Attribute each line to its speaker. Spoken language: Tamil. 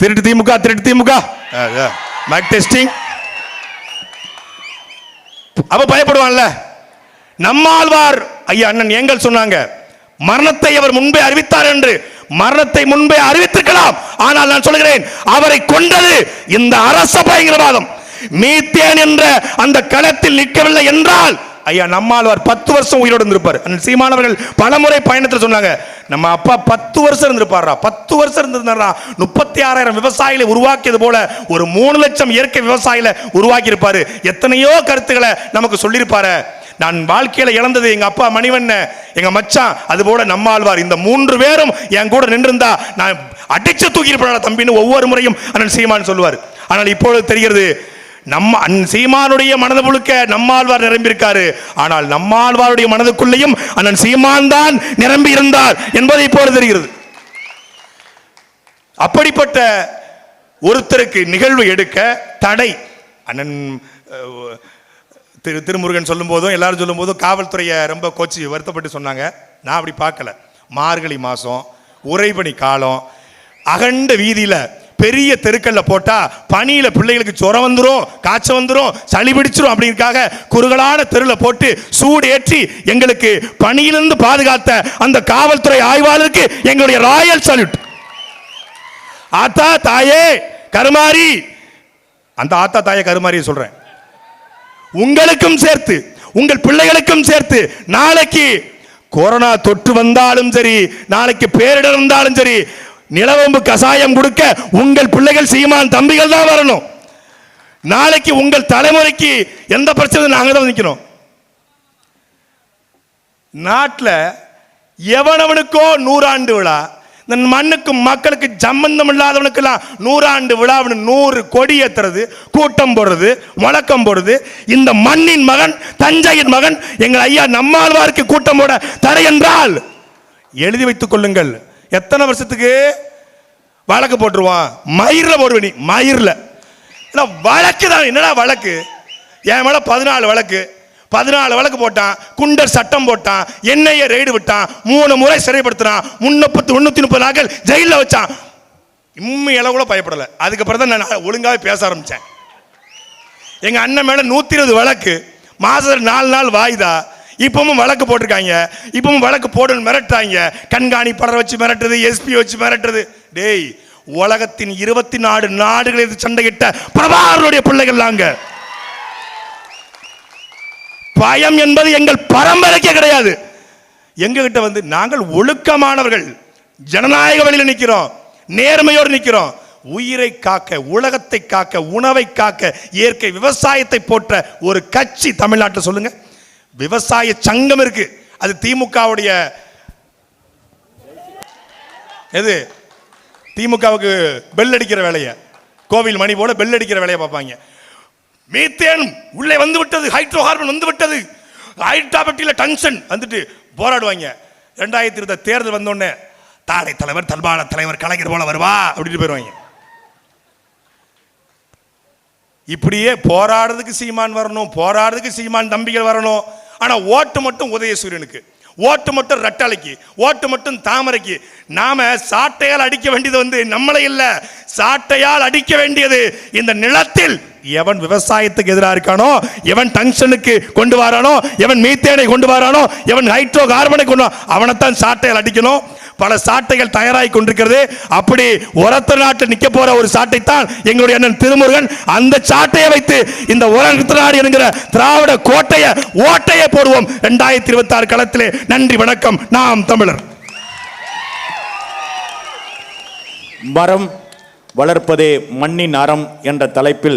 Speaker 1: திருட்டு திமுக திருட்டு திமுக. மைக் டெஸ்டிங் அப்ப பயப்படுவான்ல. நம்மாழ்வார் ஐயா அண்ணன் எங்கள் சொன்னாங்க மரணத்தை அவர் முன்பே அறிவித்தார் என்று. மரணத்தை முன்பே அறிவித்திருக்கலாம். ஆனால் நான் சொல்கிறேன் அவரை கொண்டது இந்த அரச பயங்கரவாதம். மீத்தேன் என்ற அந்த களத்தில் நிற்கவில்லை என்றால் ஐயா நம்மாழ்வார் பத்து வருஷம் உயிரோடு இருந்திருப்பார். அண்ணன் சீமானவர்கள் பலமுறை பயணத்தில் சொன்னாங்க நம்ம அப்பா பத்து வருஷம் இருந்திருப்பாரா பத்து வருஷம் இருந்திருந்தாரா முப்பத்தி ஆறாயிரம் விவசாயிகளை உருவாக்கியது போல ஒரு மூணு லட்சம் இயற்கை விவசாயிகளை உருவாக்கி இருப்பாரு எத்தனையோ கருத்துக்களை நமக்கு சொல்லியிருப்பாரு. நான் வாழ்க்கையில இழந்தது எங்க அப்பா மணிவண்ண எங்க மச்சான் அது போல நம்மாழ்வார். இந்த மூன்று பேரும் என் கூட நின்றிருந்தா நான் அடிச்சு தூக்கியிருப்பா தம்பின்னு ஒவ்வொரு முறையும் அண்ணன் சீமான் சொல்லுவார். ஆனால் இப்பொழுது தெரிகிறது நம்ம அண்ணன் சீமானுடைய மனது முழுக்க நம்மாழ்வார் நிரம்பியிருக்காரு. ஆனால் நம்மாழ்வாருடைய மனதுக்குள்ளேயும் அண்ணன் சீமான் தான் நிரம்பி இருந்தார் என்பதை இப்போது தெரிகிறது. அப்படிப்பட்ட ஒருத்தருக்கு நிகழ்வு எடுக்க தடை அண்ணன் திரு திருமுருகன் சொல்லும் போதும் எல்லாரும் சொல்லும் போதும் காவல்துறையை ரொம்ப கோச்சி வருத்தப்பட்டு சொன்னாங்க. நான் அப்படி பார்க்கல. மார்கழி மாதம் உறைபனி காலம் அகண்ட வீதியில் பெரிய தெருக்கல்ல போட்டா பனியில் பிள்ளைகளுக்கு ஜுரம் வந்துடும் காய்ச்சல் வந்துடும் சளி பிடிச்சிரும் அப்படிங்கிறதுக்காக குறுகலான தெருவில் போட்டு சூடு ஏற்றி எங்களுக்கு பனியிலிருந்து பாதுகாத்த அந்த காவல்துறை ஆய்வாளருக்கு எங்களுடைய ராயல் சல்யூட். ஆத்தா தாயே கருமாரி. அந்த ஆத்தா தாயே கருமாரியை சொல்றேன். உங்களுக்கும் சேர்த்து உங்கள் பிள்ளைகளுக்கும் சேர்த்து நாளைக்கு கொரோனா தொற்று வந்தாலும் சரி நாளைக்கு பேரிடர் வந்தாலும் சரி நிலவம்பு கசாயம் கொடுக்க உங்கள் பிள்ளைகள் சீமான் தம்பிகள் தான் வரணும். நாளைக்கு உங்கள் தலைமுறைக்கு எந்த பிரச்சனை நாங்கள் தான் நிற்கிறோம் நாட்டில் எவனவனுக்கோ நூறாண்டு விழா இந்த மண்ணுக்கும் மக்களுக்கு சம்பந்தம் இல்லாதவனுக்கெல்லாம் நூறாண்டு விழாவுன்னு நூறு கொடி ஏத்துறது கூட்டம் போடுறது முழக்கம் போடுறது. இந்த மண்ணின் மகன் தஞ்சையின் மகன் எங்கள் ஐயா நம்மாழ்வாருக்கு கூட்டம் போட தடை என்றால் எழுதி வைத்துக் கொள்ளுங்கள். எத்தனை வருஷத்துக்கு வழக்கு போட்டுருவான்? மயிர்ல போடுவ நீ மயிர்ல. வழக்கு தான் என்னடா வழக்கு? என் மேலே பதினாலு வழக்கு. பதினாலு வழக்கு போட்டான் குண்டர் சட்டம் போட்டான் என்னைய ரெய்டு விட்டான் மூணு முறை சிறைப்படுத்தினான் முன்னூத்தி முன்னூத்தி முப்பது நாட்கள் ஜெயிலில் வச்சான். உண்மையில கூட பயப்படலை. அதுக்கப்புறம் தான் நான் ஒழுங்காகவே பேச ஆரம்பிச்சேன். எங்கள் அண்ணன் மேலே நூற்றி இருபது வழக்கு. மாதத்தில் நாலு நாள் வாய்தா இப்பவும் வழக்கு போட்டிருக்காங்க. இப்பவும் வழக்கு போடுன்னு மிரட்டாங்க. கண்காணிப்பாளர் வச்சு மிரட்டுறது எஸ்பி வச்சு மிரட்டுறது. டேய் உலகத்தின் இருபத்தி நாலு நாடுகளில் சண்டையிட்ட பிரபாகரனுடைய பிள்ளைகள் நாங்க பயம் என்பது எங்கள் பரம்பரைக்கே கிடையாது. எங்ககிட்ட வந்து நாங்கள் ஒழுக்கமானவர்கள். ஜனநாயக வழியில் நிற்கிறோம் நேர்மையோடு நிற்கிறோம் உயிரை காக்க உலகத்தை காக்க உணவை காக்க இயற்கை விவசாயத்தை போற்ற ஒரு கட்சி தமிழ்நாட்டில் சொல்லுங்கள் விவசாய சங்கம் இருக்கு. அது திமுகவுடைய எது? திமுகவுக்கு பெல் அடிக்கிற வேலையை. கோவில் மணி போல பெல் அடிக்கிற வேலையை பார்ப்பாங்க. மீத்தேன் உள்ளே வந்து விட்டது ஹைட்ரோ கார்பன் வந்து விட்டது. ஹைட்ராபட்டியில் டங்ஷன் வந்துட்டு போராடுவாங்க. ரெண்டாயிரத்தி இருபது தேர்தல் வந்தோடனே தாடை தலைவர் தல்பான தலைவர் கலைஞர் போல வருவா அப்படின்ட்டு போயிடுவாங்க இப்படியே போராடுறதுக்கு சீமான் வரணும் போராடுறதுக்கு சீமான் தம்பிகள் வரணும். ஆனால் ஓட்டு மட்டும் உதயசூரியனுக்கு ஓட்டு மட்டும் ரெட்டாலைக்கு ஓட்டு மட்டும் தாமரைக்கு. நாம சாட்டையால் அடிக்க வேண்டியது வந்து நம்மளை இல்லை சாட்டையால் அடிக்க வேண்டியது இந்த நிலத்தில் எவன் விவசாயத்துக்கு எதிராக இருக்கானோ எவன் டங்ஷனுக்கு கொண்டு வரானோ எவன் மீத்தேனை கொண்டு வரானோ எவன் ஹைட்ரோ கார்பனை கொண்டு அவனைத்தான் சாட்டையால் அடிக்கணும். பல சாட்டைகள் தயாராகி கொண்டிருக்கிறது. அப்படி உரத்த நாட்டில் நிற்க போற ஒரு சாட்டை தான் எங்களுடைய அண்ணன் திருமுருகன். அந்த சாட்டையை வைத்து இந்த உரத்த நாடு என்கிற திராவிட கோட்டையை ஓட்டையை போடுவோம். ரெண்டாயிரத்தி இருபத்தி ஆறு களத்திலே நன்றி வணக்கம். நாம் தமிழர்.
Speaker 2: மரம் வளர்ப்பதே மண்ணின் அறம் என்ற தலைப்பில்